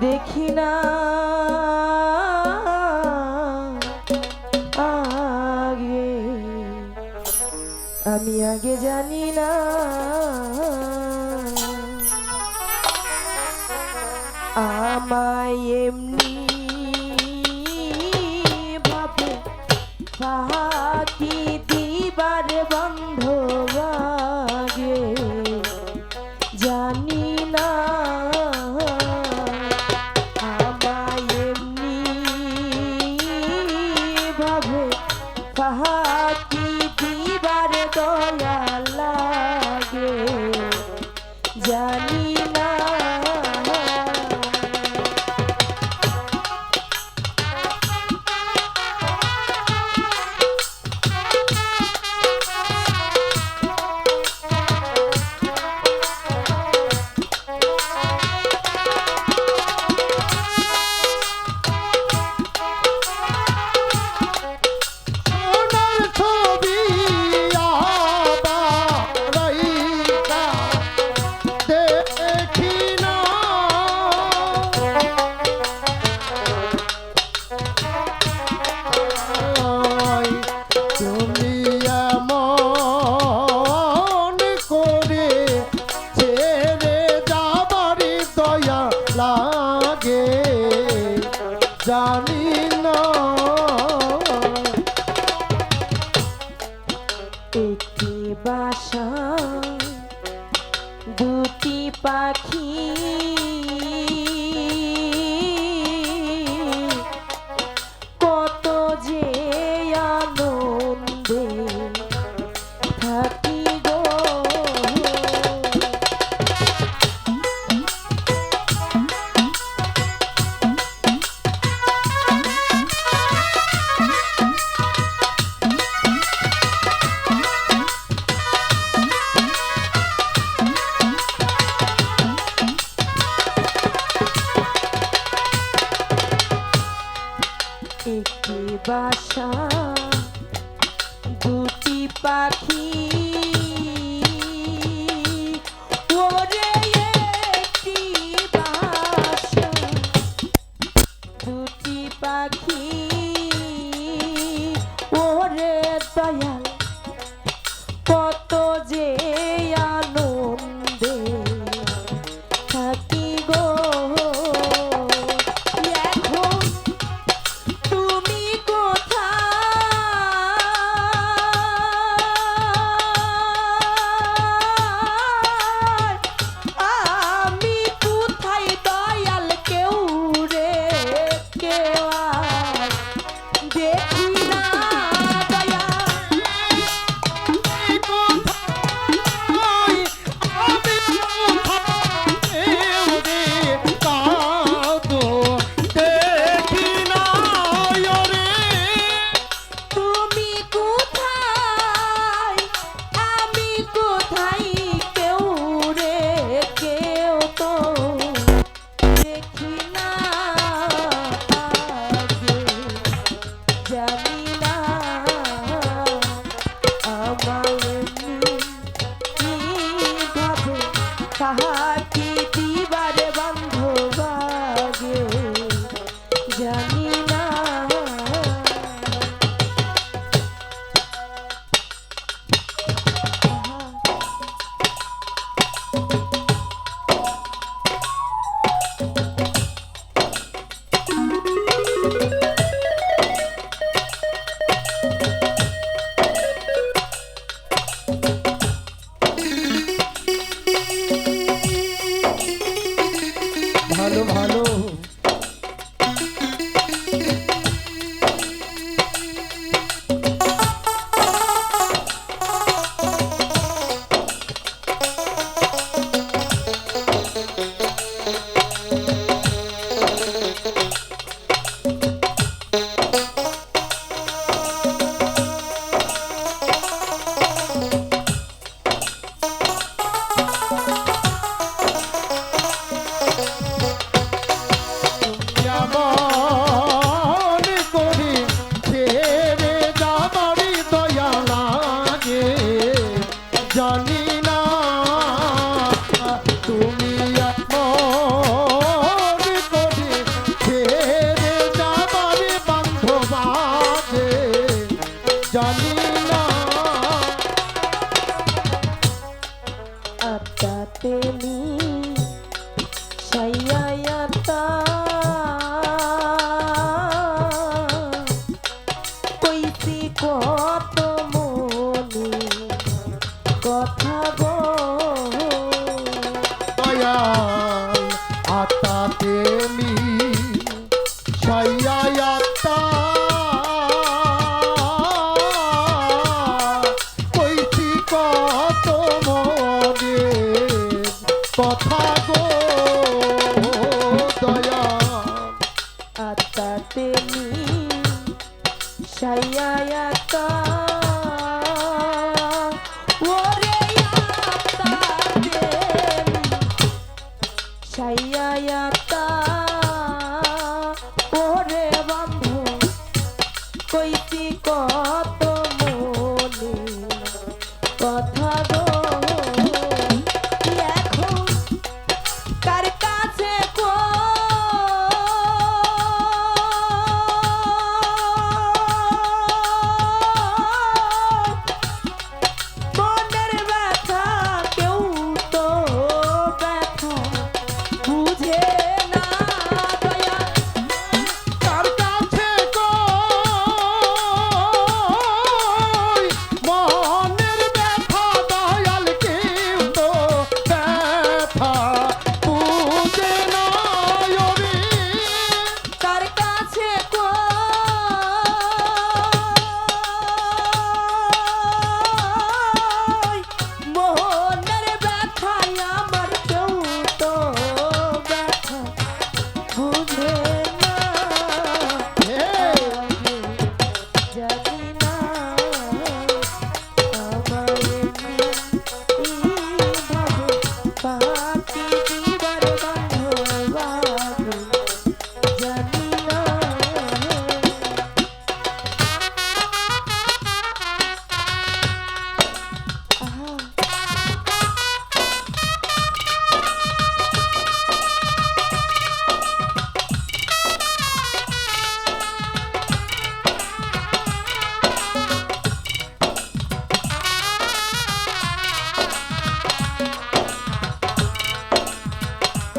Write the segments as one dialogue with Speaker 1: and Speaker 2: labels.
Speaker 1: দেখি না। আগে আমি আগে জানি না। আমায় জানি ভালোবাসা। দুটি পাখি। দুটি পাখি। ওরে দয়াল কত ছাইয়া তা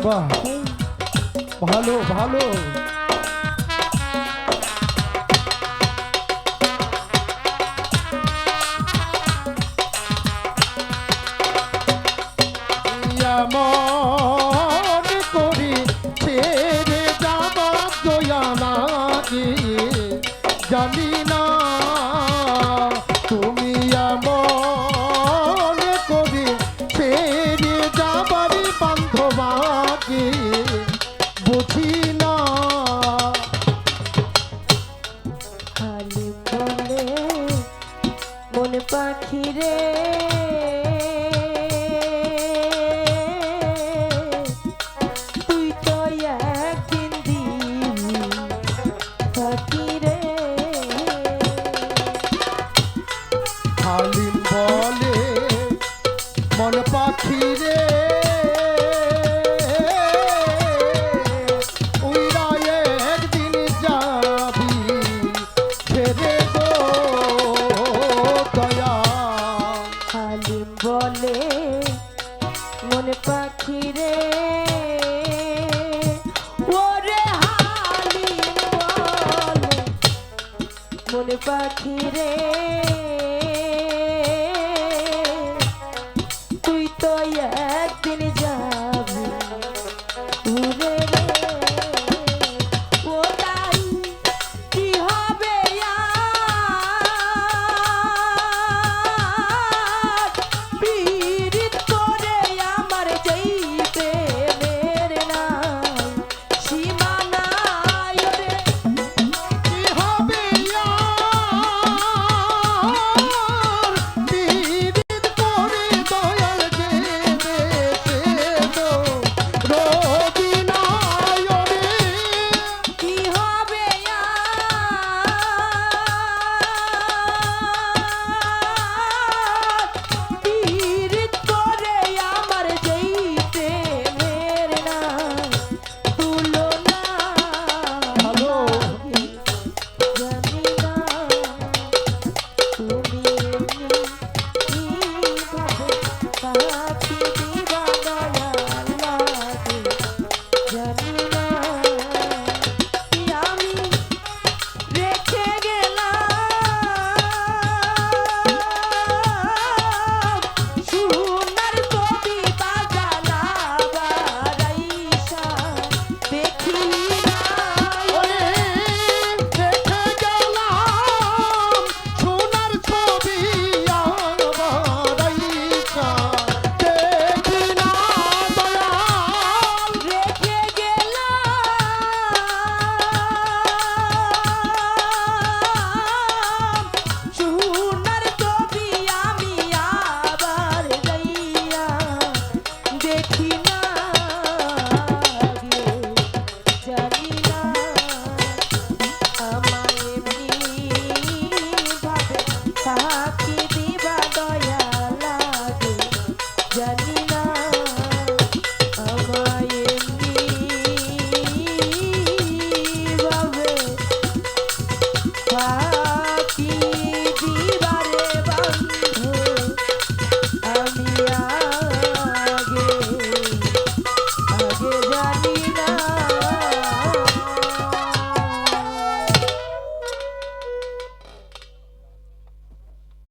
Speaker 2: বাহ। ভালো ভালো। হালিম বলে, মন পাখি রে
Speaker 1: বলে, মনে পাখি রে, ওরে হালি বলে, মনে পাখি রে